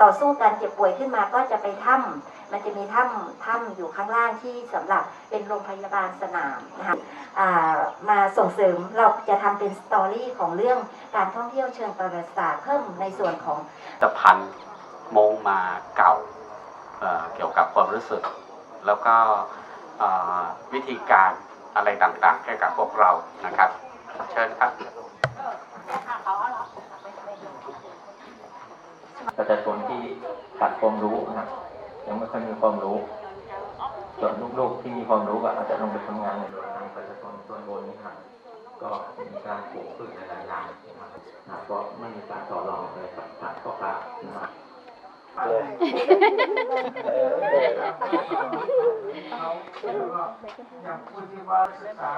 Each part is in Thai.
ต่อสู้การเจ็บป่วยขึ้นมาก็จะไปถ้ำมันจะมีถ้ำถ้ำอยู่ข้างล่างที่สำหรับเป็นโรงพยาบาลสนามนะคะมาส่งเสริมเราจะทำเป็นสตอรี่ของเรื่องการท่องเที่ยวเชิงประวัติศาสตร์เพิ่มในส่วนของผลิตภัณฑ์มงมาเก่าเเกี่ยวกับความรู้สึก แล้วก็วิธีการอะไรต่างๆให้กับพวกเรานะครับ เชิญครับ ประชาชนที่ขาดความรู้นะยังไม่ค่อยมีความรู้ ส่วนลูกๆที่มีความรู้ก็อาจจะลงไปทำงานในโดยทางประชาชนส่วนบนนี้ครับก็มีการปลูกพืชหลายๆอย่างนะครับนะก็ไม่มีการต่อรองอะไรกับทางพ่อค้านะครับอย่างผู้ที่ว่าศึกษา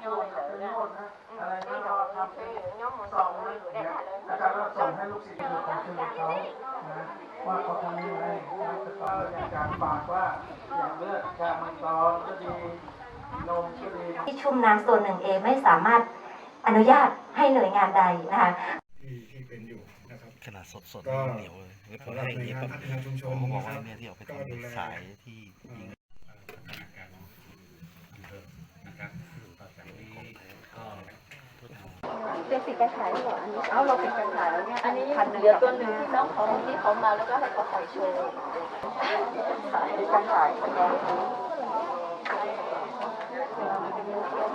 โยนโยนนะอะไรนะเราทำเป็นสองเนี่ยนะครับแล้วส่งให้ลูกศิษย์ดูของชื่อ อย่างการฝากว่าอย่างเลือดชามังกรก็ดีนมก็ดีที่ชุ่มน้ำส่วนหนึ่งเองไม่สามารถอนุญาตให้หน่วยงานใดนะคะที่ที่เป็นอยู่นะครับขนาดสดสดก็เหนียวเลยแล้วผมสำหรับให้หน่วยเย็บงานพัฒนาชุมชผนมก็บอกนะคว่ารับเนี่ยที่เอาไปก็ทำดูเป็นแลสายที่ ยิงเป็นสิทธิ์การขายเหรออันนี้เอาเราเป็นการขายแล้วเนี่ยอันนี้เหลือตัวหนึ่งที่น้องเขาที่เขามาแล้วก็ให้เขาขายโชว์ขายการขาย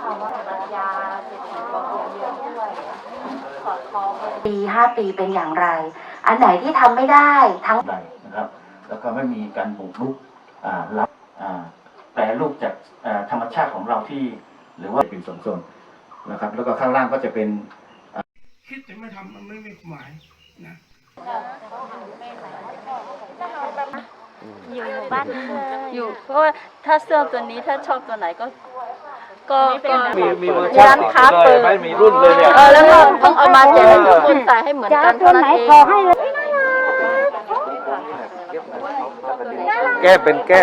คำว่าปัญญาเศรษฐกิจพอเพียงเยอะด้วยขอคอเบอร์ปีห้าปีเป็นอย่างไร อันไหนที่ทำไม่ได้ทั้งใดนะครับ แล้วก็ไม่มีการบุกรุกอ่ารับอ่าแปรรูปจากอ่าธรรมชาติของเราที่ หรือว่าเป็นส่วนๆนะครับ แล้วก็ข้างล่างก็จะเป็น คิดจะไม่ทำมันไม่มีความหมายนะอยู่หมู่บ้านอยู่เพราะว่าถ้าเสื้อตัวนี้ถ้าชอบตัวไหนก็ ก็ก็มีมีเวอร์ร้านค้าเปิดไม่มีรุ่นเลยเนี่ยเออแล้วก็เพิ่งเอามาแจกให้ทุกคนใส่ให้เหมือนกันเท่านั้นเองแก้เป็นแก้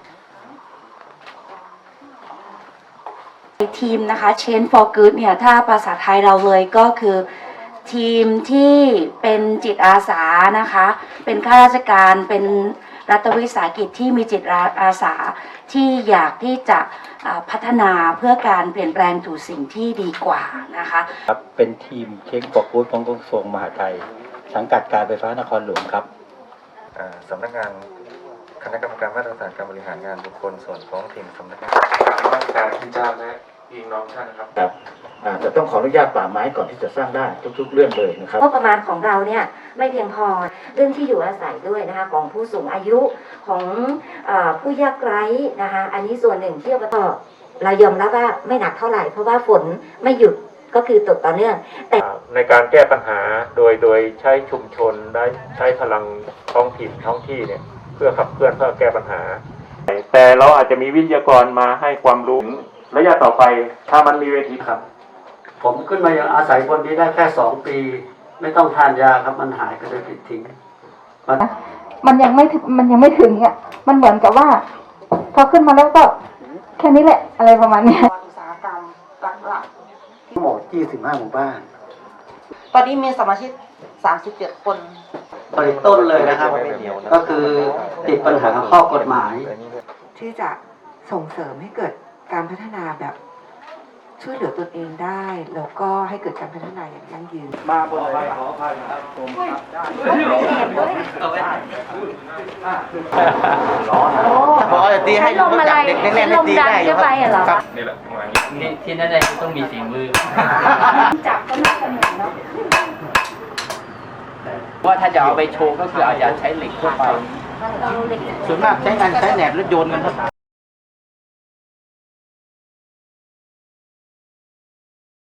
ทีมนะคะ Change for Good เนี่ยถ้าภาษาไทยเราเลยก็คือทีมที่เป็นจิตอาสานะคะ เป็นข้าราชการเป็นรัฐวิสาหกิจที่มีจิตอาสาที่อยากที่จะอ่าพัฒนาเพื่อการเปลี่ยนแปลงสู่สิ่งที่ดีกว่านะคะครับเป็นทีมเช็คปอกกูดของกระทรวงมหาดไทย สังกัดการไฟฟ้านครหลวงครับอ่าสำนักงานคณะกรรมการมาตรฐานการบริหารงานบุคคลส่วนท้องถิ่นสำนักงานการที่เจ้าและ พี่น้องท่านนะครับครับอ่าจะต้องขออนุญาตป่าไม้ก่อนที่จะสร้างได้ทุก ๆ เรื่องเลยนะครับงบประมาณของเราเนี่ยไม่เพียงพอเรื่องที่อยู่อาศัยด้วยนะคะของผู้สูงอายุของเออผู้ยากไร้นะคะอันนี้ส่วนหนึ่งที่อบตเรายอมรับว่าไม่หนักเท่าไหร่ เพราะว่าฝนไม่หยุดก็คือตกต่อเนื่องในการแก้ปัญหาโดยโดยใช้ชุมชนได้ใช้พลังท้องถิ่นท้องที่เนี่ยเพื่อขับเคลื่อนเพื่อแก้ปัญหา แต่เราอาจจะมีวิทยากรมาให้ความรู้ ระยะต่อไปถ้ามันมีเวทีครับ ผมขึ้นมายังอาศัยบนนี้ได้แค่สองปี ไม่ต้องทานยาครับมันหายก็เลยปิดทิ้งมันมันยังไม่ถึงมันยังไม่ถึงเนี่ยมันเหมือนกับว่า พอขึ้นมาแล้วก็แค่นี้แหละ อะไรประมาณเนี้ยทั้งหมด25หมู่บ้าน ตอนนี้มีสมาชิก37 คนผลิตต้นเลยนะครับ ก็คือติดปัญหาข้อกฎหมาย ที่จะส่งเสริมให้เกิด การพัฒนาแบบช่วยเหลือตนเองได้แล้วก็ให้เกิดการพัฒนาอย่างยั่งยืนมาบนเลยขออภัยนะครับผมครับพอตีให้ลมอะไรเด็กๆลมดันขึ้นไปเหรอนี่แหละที่ที่นั่นเลยต้องมีฝีมือจับก็ไม่เสมอเนาะว่าถ้าจะเอาไปโชว์ก็คืออาจจะใช้เหล็กทั่วไปเราเล็กส่วนมากใช้งานใช้แหนบหรือโยนกันครับ